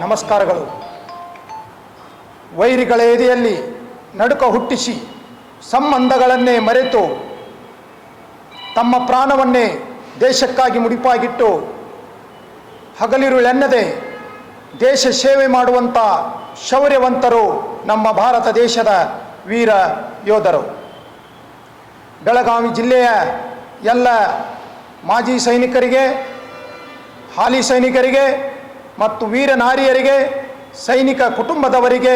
ನಮಸ್ಕಾರಗಳು. ವೈರಿಗಳ ಎದೆಯಲ್ಲಿ ನಡುಕ ಹುಟ್ಟಿಸಿ ಸಂಬಂಧಗಳನ್ನೇ ಮರೆತು ತಮ್ಮ ಪ್ರಾಣವನ್ನೇ ದೇಶಕ್ಕಾಗಿ ಮುಡಿಪಾಗಿಟ್ಟು ಹಗಲಿರುಳೆನ್ನದೆ ದೇಶ ಸೇವೆ ಮಾಡುವಂಥ ಶೌರ್ಯವಂತರು ನಮ್ಮ ಭಾರತ ದೇಶದ ವೀರ ಯೋಧರು. ಬೆಳಗಾವಿ ಜಿಲ್ಲೆಯ ಎಲ್ಲ ಮಾಜಿ ಸೈನಿಕರಿಗೆ, ಹಾಲಿ ಸೈನಿಕರಿಗೆ ಮತ್ತು ವೀರ ನಾರಿಯರಿಗೆ, ಸೈನಿಕ ಕುಟುಂಬದವರಿಗೆ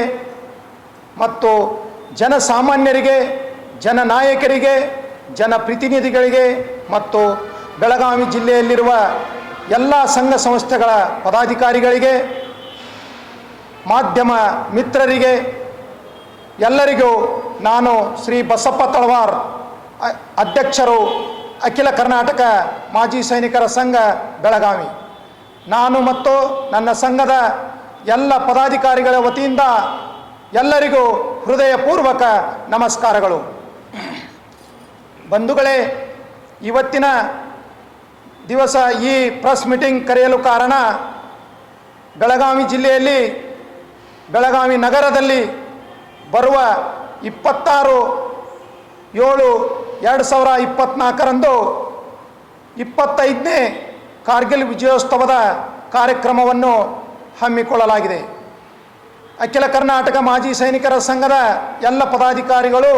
ಮತ್ತು ಜನಸಾಮಾನ್ಯರಿಗೆ, ಜನನಾಯಕರಿಗೆ, ಜನಪ್ರತಿನಿಧಿಗಳಿಗೆ ಮತ್ತು ಬೆಳಗಾವಿ ಜಿಲ್ಲೆಯಲ್ಲಿರುವ ಎಲ್ಲ ಸಂಘ ಸಂಸ್ಥೆಗಳ ಪದಾಧಿಕಾರಿಗಳಿಗೆ, ಮಾಧ್ಯಮ ಮಿತ್ರರಿಗೆ, ಎಲ್ಲರಿಗೂ ನಾನು ಶ್ರೀ ಬಸಪ್ಪ ತಳವಾರ್ ಅಧ್ಯಕ್ಷರು ಅಖಿಲ ಕರ್ನಾಟಕ ಮಾಜಿ ಸೈನಿಕರ ಸಂಘ ಬೆಳಗಾವಿ. ನಾನು ಮತ್ತು ನನ್ನ ಸಂಘದ ಎಲ್ಲ ಪದಾಧಿಕಾರಿಗಳ ವತಿಯಿಂದ ಎಲ್ಲರಿಗೂ ಹೃದಯಪೂರ್ವಕ ನಮಸ್ಕಾರಗಳು. ಬಂಧುಗಳೇ, ಇವತ್ತಿನ ದಿವಸ ಈ ಪ್ರೆಸ್ ಮೀಟಿಂಗ್ ಕರೆಯಲು ಕಾರಣ ಬೆಳಗಾವಿ ಜಿಲ್ಲೆಯಲ್ಲಿ, ಬೆಳಗಾವಿ ನಗರದಲ್ಲಿ ಬರುವ ಇಪ್ಪತ್ತಾರು ಏಳು ಎರಡು ಸಾವಿರ ಇಪ್ಪತ್ತ್ನಾಲ್ಕರಂದು ಇಪ್ಪತ್ತೈದನೇ ಕಾರ್ಗಿಲ್ ವಿಜಯೋತ್ಸವದ ಕಾರ್ಯಕ್ರಮವನ್ನು ಹಮ್ಮಿಕೊಳ್ಳಲಾಗಿದೆ. ಅಖಿಲ ಕರ್ನಾಟಕ ಮಾಜಿ ಸೈನಿಕರ ಸಂಘದ ಎಲ್ಲ ಪದಾಧಿಕಾರಿಗಳು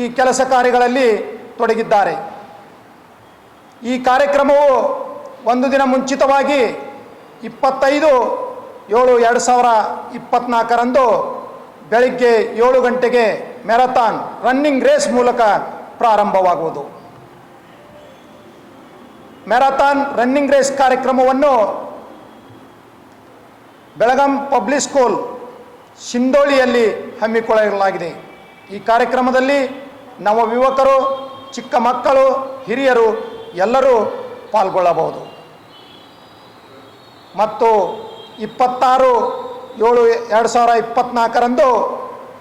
ಈ ಕೆಲಸ ಕಾರ್ಯಗಳಲ್ಲಿ ತೊಡಗಿದ್ದಾರೆ. ಈ ಕಾರ್ಯಕ್ರಮವು ಒಂದು ದಿನ ಮುಂಚಿತವಾಗಿ ಇಪ್ಪತ್ತೈದು ಏಳು ಎರಡು ಸಾವಿರ ಇಪ್ಪತ್ತ್ನಾಲ್ಕರಂದು ಬೆಳಗ್ಗೆ ಏಳು ಗಂಟೆಗೆ ಮ್ಯಾರಥಾನ್ ರನ್ನಿಂಗ್ ರೇಸ್ ಮೂಲಕ ಪ್ರಾರಂಭವಾಗುವುದು. ಮ್ಯಾರಥಾನ್ ರನ್ನಿಂಗ್ ರೇಸ್ ಕಾರ್ಯಕ್ರಮವನ್ನು ಬೆಳಗಾಂ ಪಬ್ಲಿಕ್ ಸ್ಕೂಲ್ ಸಿಂಧೋಳಿಯಲ್ಲಿ ಹಮ್ಮಿಕೊಳ್ಳಲಾಗಿದೆ. ಈ ಕಾರ್ಯಕ್ರಮದಲ್ಲಿ ನವ ಯುವಕರು ಚಿಕ್ಕ ಮಕ್ಕಳು, ಹಿರಿಯರು ಎಲ್ಲರೂ ಪಾಲ್ಗೊಳ್ಳಬಹುದು. ಮತ್ತು ಇಪ್ಪತ್ತಾರು ಏಳು ಎರಡು ಸಾವಿರ ಇಪ್ಪತ್ತ್ನಾಲ್ಕರಂದು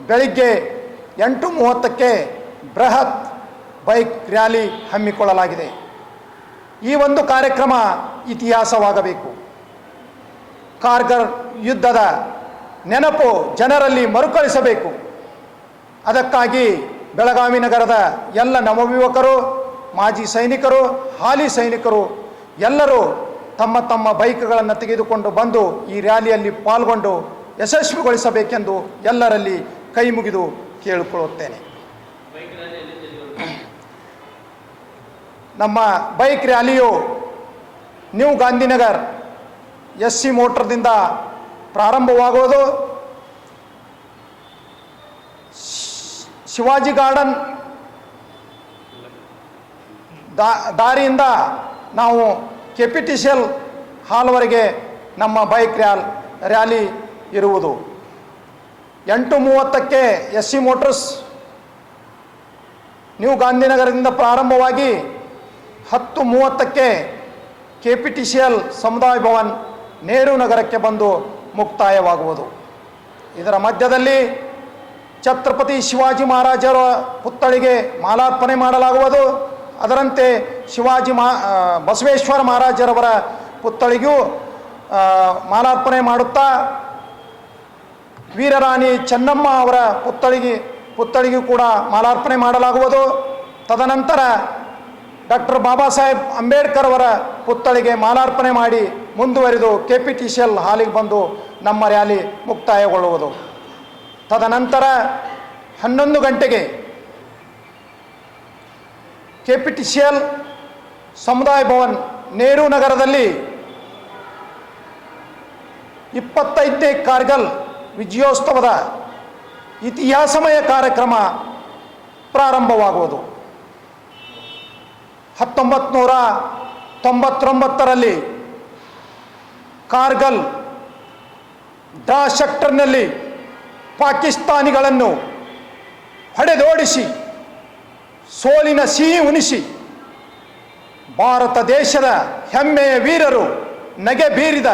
ಬೆಳಿಗ್ಗೆ ಎಂಟು ಮೂವತ್ತಕ್ಕೆ ಬೃಹತ್ ಬೈಕ್ ರ್ಯಾಲಿ ಹಮ್ಮಿಕೊಳ್ಳಲಾಗಿದೆ. ಈ ಒಂದು ಕಾರ್ಯಕ್ರಮ ಇತಿಹಾಸವಾಗಬೇಕು. ಕಾರ್ಗರ್ ಯುದ್ಧದ ನೆನಪು ಜನರಲ್ಲಿ ಮರುಕಳಿಸಬೇಕು. ಅದಕ್ಕಾಗಿ ಬೆಳಗಾವಿ ನಗರದ ಎಲ್ಲ ನವಯುವಕರು, ಮಾಜಿ ಸೈನಿಕರು, ಹಾಲಿ ಸೈನಿಕರು ಎಲ್ಲರೂ ತಮ್ಮ ತಮ್ಮ ಬೈಕ್ಗಳನ್ನು ತೆಗೆದುಕೊಂಡು ಬಂದು ಈ ರ್ಯಾಲಿಯಲ್ಲಿ ಪಾಲ್ಗೊಂಡು ಯಶಸ್ವಿಗೊಳಿಸಬೇಕೆಂದು ಎಲ್ಲರಲ್ಲಿ ಕೈ ಮುಗಿದು ಕೇಳಿಕೊಳ್ಳುತ್ತೇನೆ. ನಮ್ಮ ಬೈಕ್ ರ್ಯಾಲಿಯು ನ್ಯೂ ಗಾಂಧಿನಗರ್ ಎಸ್ ಸಿ ಮೋಟ್ರದಿಂದ ಪ್ರಾರಂಭವಾಗುವುದು. ಶ್- ಶಿವಾಜಿ ಗಾರ್ಡನ್ ದಾರಿಯಿಂದ ನಾವು ಕೆ ಪಿ ಟಿ ಹಾಲ್ವರೆಗೆ ನಮ್ಮ ಬೈಕ್ ರ್ಯಾಲ್, ರ್ಯಾಲಿ ಇರುವುದು. ಎಂಟು ಮೂವತ್ತಕ್ಕೆ ಎಸ್ ಸಿ ಮೋಟರ್ಸ್ ನ್ಯೂ ಗಾಂಧಿನಗರದಿಂದ ಪ್ರಾರಂಭವಾಗಿ ಹತ್ತು ಮೂವತ್ತಕ್ಕೆ K P T C L ಸಮುದಾಯ ಭವನ್ ನೆಹರು ನಗರಕ್ಕೆ ಬಂದು ಮುಕ್ತಾಯವಾಗುವುದು. ಇದರ ಮಧ್ಯದಲ್ಲಿ ಛತ್ರಪತಿ ಶಿವಾಜಿ ಮಹಾರಾಜರ ಪುತ್ಥಳಿಗೆ ಮಾಲಾರ್ಪಣೆ ಮಾಡಲಾಗುವುದು. ಅದರಂತೆ ಶಿವಾಜಿ ಮಾ ಬಸವೇಶ್ವರ ಮಹಾರಾಜರವರ ಪುತ್ಥಳಿಗೂ ಮಾಲಾರ್ಪಣೆ ಮಾಡುತ್ತಾ, ವೀರರಾಣಿ ಚೆನ್ನಮ್ಮ ಅವರ ಪುತ್ಥಳಿಗೆ, ಪುತ್ಥಳಿಗೂ ಕೂಡ ಮಾಲಾರ್ಪಣೆ ಮಾಡಲಾಗುವುದು. ತದನಂತರ ಡಾಕ್ಟರ್ ಬಾಬಾ ಸಾಹೇಬ್ ಅಂಬೇಡ್ಕರ್ ಅವರ ಪುತ್ಥಳಿಗೆ ಮಾಲಾರ್ಪಣೆ ಮಾಡಿ ಮುಂದುವರಿದು K P T C L ಹಾಲಿಗೆ ಬಂದು ನಮ್ಮ ರ್ಯಾಲಿ ಮುಕ್ತಾಯಗೊಳ್ಳುವುದು. ತದನಂತರ ಹನ್ನೊಂದು ಗಂಟೆಗೆ K P T C L ಸಮುದಾಯ ಭವನ್ ನೆಹರು ನಗರದಲ್ಲಿ ಇಪ್ಪತ್ತೈದನೇ ಕಾರ್ಗಲ್ ವಿಜಯೋತ್ಸವದ ಇತಿಹಾಸಮಯ ಕಾರ್ಯಕ್ರಮ ಪ್ರಾರಂಭವಾಗುವುದು. ಹತ್ತೊಂಬತ್ತು ನೂರ ತೊಂಬತ್ತೊಂಬತ್ತರಲ್ಲಿ ಕಾರ್ಗಲ್ ಡ್ರಾ ಸೆಕ್ಟರ್ನಲ್ಲಿ ಪಾಕಿಸ್ತಾನಿಗಳನ್ನು ಹೊಡೆದೋಡಿಸಿ, ಸೋಲಿನ ಸಿಹಿ ಉಣಿಸಿ, ಭಾರತ ದೇಶದ ಹೆಮ್ಮೆಯ ವೀರರು ನಗೆ ಬೀರಿದ,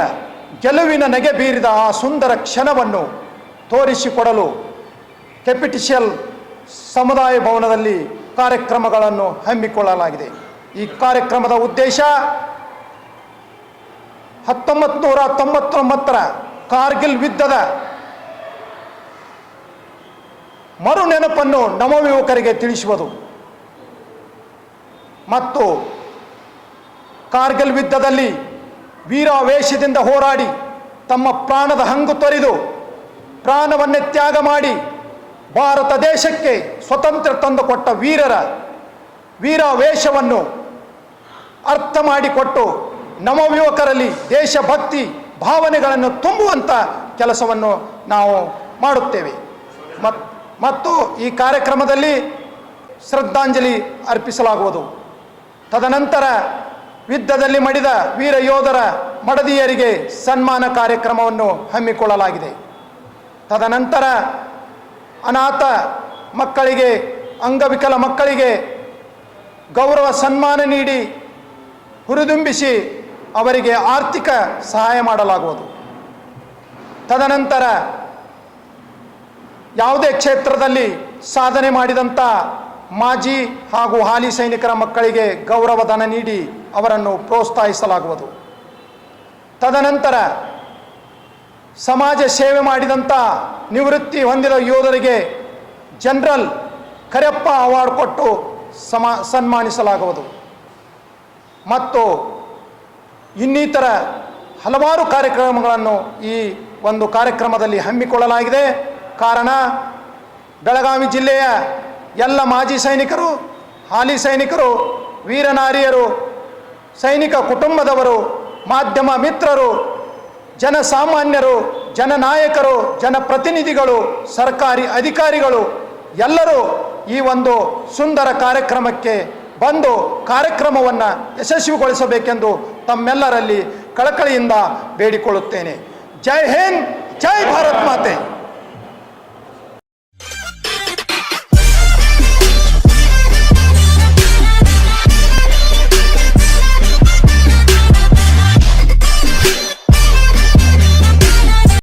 ಗೆಲುವಿನ ನಗೆ ಬೀರಿದ ಆ ಸುಂದರ ಕ್ಷಣವನ್ನು ತೋರಿಸಿಕೊಡಲು ಕೆಪಿಟಿಷಿಯಲ್ ಸಮುದಾಯ ಭವನದಲ್ಲಿ ಕಾರ್ಯಕ್ರಮಗಳನ್ನು ಹಮ್ಮಿಕೊಳ್ಳಲಾಗಿದೆ. ಈ ಕಾರ್ಯಕ್ರಮದ ಉದ್ದೇಶ ಹತ್ತೊಂಬತ್ತು ನೂರ ತೊಂಬತ್ತೊಂಬತ್ತರ ಕಾರ್ಗಿಲ್ ಯುದ್ಧದ ಮರು ನೆನಪನ್ನು ನವಯುವಕರಿಗೆ ತಿಳಿಸುವುದು. ಮತ್ತು ಕಾರ್ಗಿಲ್ ಯುದ್ಧದಲ್ಲಿ ವೀರಾವೇಶದಿಂದ ಹೋರಾಡಿ ತಮ್ಮ ಪ್ರಾಣದ ಹಂಗು ತೊರೆದು ಪ್ರಾಣವನ್ನೇ ತ್ಯಾಗ ಮಾಡಿ ಭಾರತ ದೇಶಕ್ಕೆ ಸ್ವತಂತ್ರ ತಂದುಕೊಟ್ಟ ವೀರರ ವೀರಾವೇಶವನ್ನು ಅರ್ಥ ಮಾಡಿಕೊಟ್ಟು ನವಯುವಕರಲ್ಲಿ ದೇಶಭಕ್ತಿ ಭಾವನೆಗಳನ್ನು ತುಂಬುವಂಥ ಕೆಲಸವನ್ನು ನಾವು ಮಾಡುತ್ತೇವೆ. ಮತ್- ಮತ್ತು ಈ ಕಾರ್ಯಕ್ರಮದಲ್ಲಿ ಶ್ರದ್ಧಾಂಜಲಿ ಅರ್ಪಿಸಲಾಗುವುದು. ತದನಂತರ ಯುದ್ಧದಲ್ಲಿ ಮಡಿದ ವೀರ ಯೋಧರ ಮಡದಿಯರಿಗೆ ಸನ್ಮಾನ ಕಾರ್ಯಕ್ರಮವನ್ನು ಹಮ್ಮಿಕೊಳ್ಳಲಾಗಿದೆ. ತದನಂತರ ಅನಾಥ ಮಕ್ಕಳಿಗೆ, ಅಂಗವಿಕಲ ಮಕ್ಕಳಿಗೆ ಗೌರವ ಸನ್ಮಾನ ನೀಡಿ ಹುರಿದುಂಬಿಸಿ ಅವರಿಗೆ ಆರ್ಥಿಕ ಸಹಾಯ ಮಾಡಲಾಗುವುದು. ತದನಂತರ ಯಾವುದೇ ಕ್ಷೇತ್ರದಲ್ಲಿ ಸಾಧನೆ ಮಾಡಿದಂಥ ಮಾಜಿ ಹಾಗೂ ಹಾಲಿ ಸೈನಿಕರ ಮಕ್ಕಳಿಗೆ ಗೌರವಧನ ನೀಡಿ ಅವರನ್ನು ಪ್ರೋತ್ಸಾಹಿಸಲಾಗುವುದು. ತದನಂತರ ಸಮಾಜ ಸೇವೆ ಮಾಡಿದಂಥ ನಿವೃತ್ತಿ ಹೊಂದಿದ ಯೋಧರಿಗೆ ಜನರಲ್ ಕರೆಪ್ಪ ಅವಾರ್ಡ್ ಕೊಟ್ಟು ಸಮ, ಸನ್ಮಾನಿಸಲಾಗುವುದು. ಮತ್ತು ಇನ್ನಿತರ ಹಲವಾರು ಕಾರ್ಯಕ್ರಮಗಳನ್ನು ಈ ಒಂದು ಕಾರ್ಯಕ್ರಮದಲ್ಲಿ ಹಮ್ಮಿಕೊಳ್ಳಲಾಗಿದೆ. ಕಾರಣ, ಬೆಳಗಾವಿ ಜಿಲ್ಲೆಯ ಎಲ್ಲ ಮಾಜಿ ಸೈನಿಕರು, ಹಾಲಿ ಸೈನಿಕರು, ವೀರನಾರಿಯರು, ಸೈನಿಕ ಕುಟುಂಬದವರು, ಮಾಧ್ಯಮ ಮಿತ್ರರು, ಜನಸಾಮಾನ್ಯರು, ಜನನಾಯಕರು, ಜನಪ್ರತಿನಿಧಿಗಳು, ಸರ್ಕಾರಿ ಅಧಿಕಾರಿಗಳು ಎಲ್ಲರೂ ಈ ಒಂದು ಸುಂದರ ಕಾರ್ಯಕ್ರಮಕ್ಕೆ ಬಂದು ಕಾರ್ಯಕ್ರಮವನ್ನು ಯಶಸ್ವಿಗೊಳಿಸಬೇಕೆಂದು ತಮ್ಮೆಲ್ಲರಲ್ಲಿ ಕಳಕಳಿಯಿಂದ ಬೇಡಿಕೊಳ್ಳುತ್ತೇನೆ. ಜೈ ಹಿಂದ್ ಜೈ ಭಾರತ್ ಮಾತೆ.